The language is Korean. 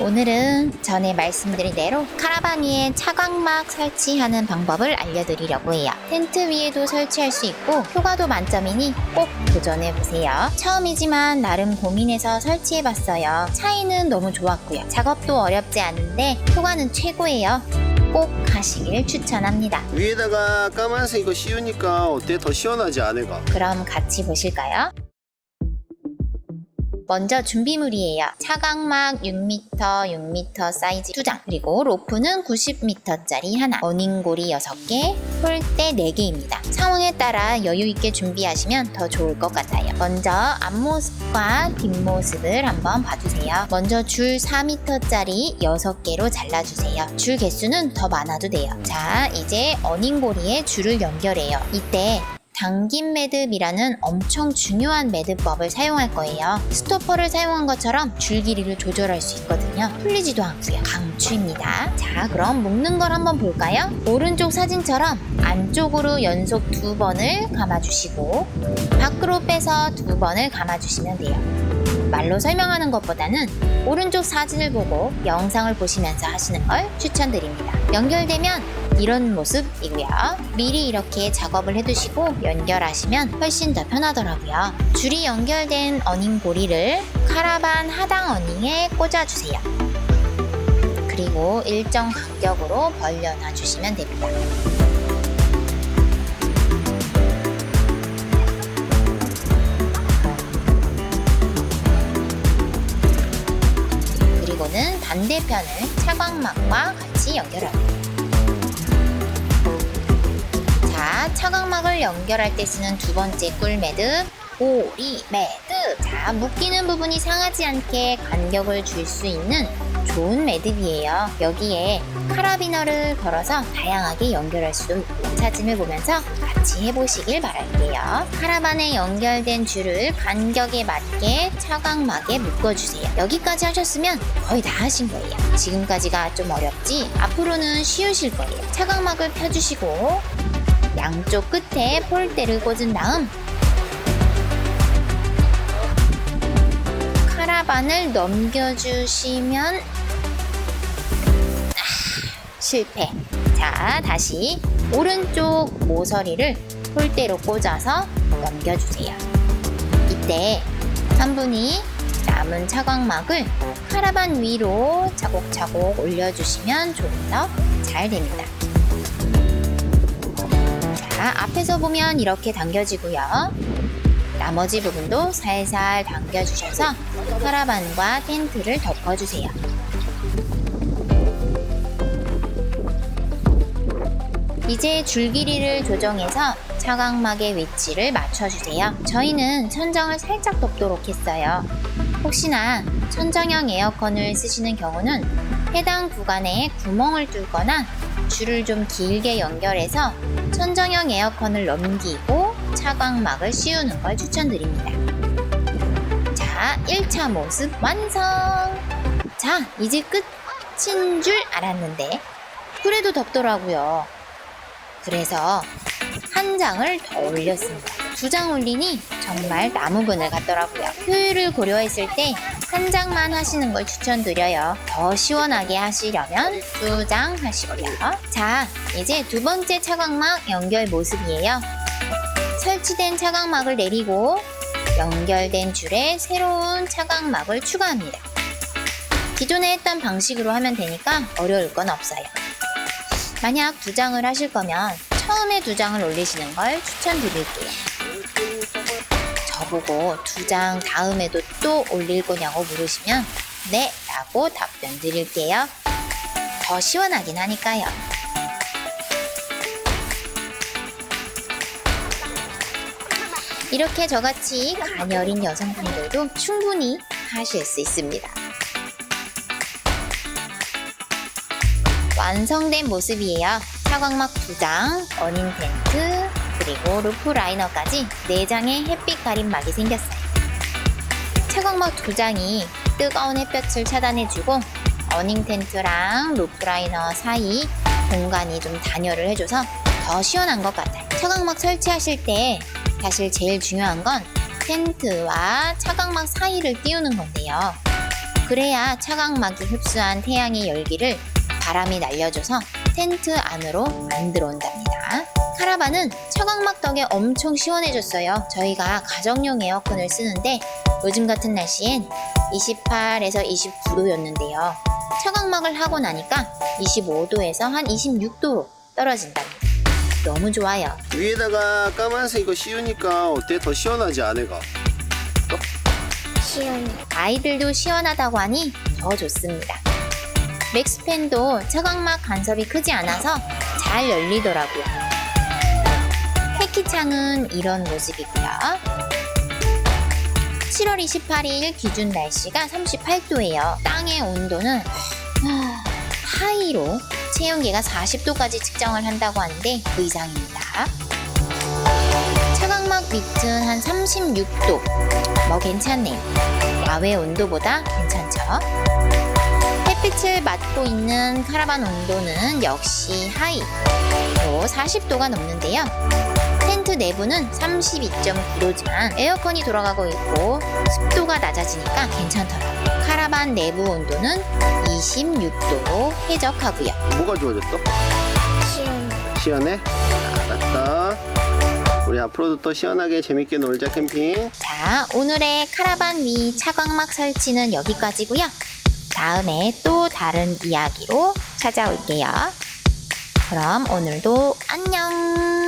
오늘은 전에 말씀드린 대로 카라반 위에 차광막 설치하는 방법을 알려드리려고 해요. 텐트 위에도 설치할 수 있고 효과도 만점이니 꼭 도전해보세요. 처음이지만 나름 고민해서 설치해봤어요. 차이는 너무 좋았고요. 작업도 어렵지 않은데 효과는 최고예요. 꼭 하시길 추천합니다. 위에다가 까만색 이거 씌우니까 어때? 더 시원하지 않을까? 그럼 같이 보실까요? 먼저 준비물이에요. 차광막 6m, 6m 사이즈 2장, 그리고 로프는 90m짜리 하나, 어닝고리 6개, 폴대 4개입니다. 상황에 따라 여유있게 준비하시면 더 좋을 것 같아요. 먼저 앞모습과 뒷모습을 한번 봐주세요. 먼저 줄 4m짜리 6개로 잘라주세요. 줄 개수는 더 많아도 돼요. 자, 이제 어닝고리에 줄을 연결해요. 이때 당긴 매듭이라는 엄청 중요한 매듭법을 사용할 거예요. 스토퍼를 사용한 것처럼 줄 길이를 조절할 수 있거든요. 풀리지도 않고요. 강추입니다. 자, 그럼 묶는 걸 한번 볼까요? 오른쪽 사진처럼 안쪽으로 연속 두 번을 감아주시고 밖으로 빼서 두 번을 감아주시면 돼요. 말로 설명하는 것보다는 오른쪽 사진을 보고 영상을 보시면서 하시는 걸 추천드립니다. 연결되면 이런 모습이고요. 미리 이렇게 작업을 해두시고 연결하시면 훨씬 더 편하더라고요. 줄이 연결된 어닝 고리를 카라반 하단 어닝에 꽂아주세요. 그리고 일정 간격으로 벌려놔 주시면 됩니다. 그리고는 반대편을 차광막과 같이 연결합니다. 자, 차광막을 연결할 때 쓰는 두 번째 꿀 매듭, 고리 매듭. 자, 묶이는 부분이 상하지 않게 간격을 줄 수 있는 좋은 매듭이에요. 여기에 카라비너를 걸어서 다양하게 연결할 수도 있고 사진을 보면서 같이 해보시길 바랄게요. 카라반에 연결된 줄을 간격에 맞게 차광막에 묶어주세요. 여기까지 하셨으면 거의 다 하신 거예요. 지금까지가 좀 어렵지 앞으로는 쉬우실 거예요. 차광막을 펴주시고 양쪽 끝에 폴대를 꽂은 다음 카라반을 넘겨주시면 아, 실패. 자, 다시 오른쪽 모서리를 폴대로 꽂아서 넘겨주세요. 이때 한 분이 남은 차광막을 카라반 위로 차곡차곡 올려주시면 좀 더 잘 됩니다. 자, 앞에서 보면 이렇게 당겨지고요. 나머지 부분도 살살 당겨주셔서 카라반과 텐트를 덮어주세요. 이제 줄 길이를 조정해서 차광막의 위치를 맞춰주세요. 저희는 천정을 살짝 덮도록 했어요. 혹시나 천정형 에어컨을 쓰시는 경우는 해당 구간에 구멍을 뚫거나 줄을 좀 길게 연결해서 천정형 에어컨을 넘기고 차광막을 씌우는 걸 추천드립니다. 자, 1차 모습 완성! 자, 이제 끝인 줄 알았는데, 그래도 덥더라고요. 그래서 한 장을 더 올렸습니다. 두 장 올리니 정말 나무분을 같더라고요. 효율을 고려했을 때 한 장만 하시는 걸 추천드려요. 더 시원하게 하시려면 두 장 하시고요. 자, 이제 두 번째 차광막 연결 모습이에요. 설치된 차광막을 내리고 연결된 줄에 새로운 차광막을 추가합니다. 기존에 했던 방식으로 하면 되니까 어려울 건 없어요. 만약 두 장을 하실 거면 처음에 두 장을 올리시는 걸 추천드릴게요. 저보고 두 장 다음에도 또 올릴 거냐고 물으시면 네 라고 답변 드릴게요. 더 시원하긴 하니까요. 이렇게 저같이 가녀린 여성분들도 충분히 하실 수 있습니다. 완성된 모습이에요. 차광막 2장, 어닝 텐트, 그리고 루프 라이너까지 4장의 햇빛 가림막이 생겼어요. 차광막 2장이 뜨거운 햇볕을 차단해주고 어닝 텐트랑 루프 라이너 사이 공간이 좀 단열을 해줘서 더 시원한 것 같아요. 차광막 설치하실 때 사실 제일 중요한 건 텐트와 차광막 사이를 띄우는 건데요. 그래야 차광막이 흡수한 태양의 열기를 바람이 날려줘서 텐트 안으로 안 들어온답니다. 카라반은 차광막 덕에 엄청 시원해졌어요. 저희가 가정용 에어컨을 쓰는데 요즘 같은 날씨엔 28에서 29도였는데요. 차광막을 하고 나니까 25도에서 한 26도로 떨어진답니다. 너무 좋아요. 위에다가 까만색 이거 씌우니까 어때? 더 시원하지 아내가? 시원해. 아이들도 시원하다고 하니 더 좋습니다. 맥스팬도 차광막 간섭이 크지 않아서 잘 열리더라고요. 태키창은 이런 모습이고요. 7월 28일 기준 날씨가 38도예요. 땅의 온도는 하, 하이로 체온계가 40도까지 측정을 한다고 하는데 그 이상입니다. 차광막 밑은 한 36도. 뭐 괜찮네요. 야외 온도보다 괜찮죠? 햇빛을 맞고 있는 카라반 온도는 역시 하이. 또 40도가 넘는데요. 텐트 내부는 32.9도지만 에어컨이 돌아가고 있고 습도가 낮아지니까 괜찮더라고요. 카라반 내부 온도는 26도로 해적하고요. 뭐가 좋아졌어? 시원해. 시원해? 알았다. 우리 앞으로도 또 시원하게 재밌게 놀자 캠핑. 자, 오늘의 카라반 위 차광막 설치는 여기까지고요. 다음에 또 다른 이야기로 찾아올게요. 그럼 오늘도 안녕!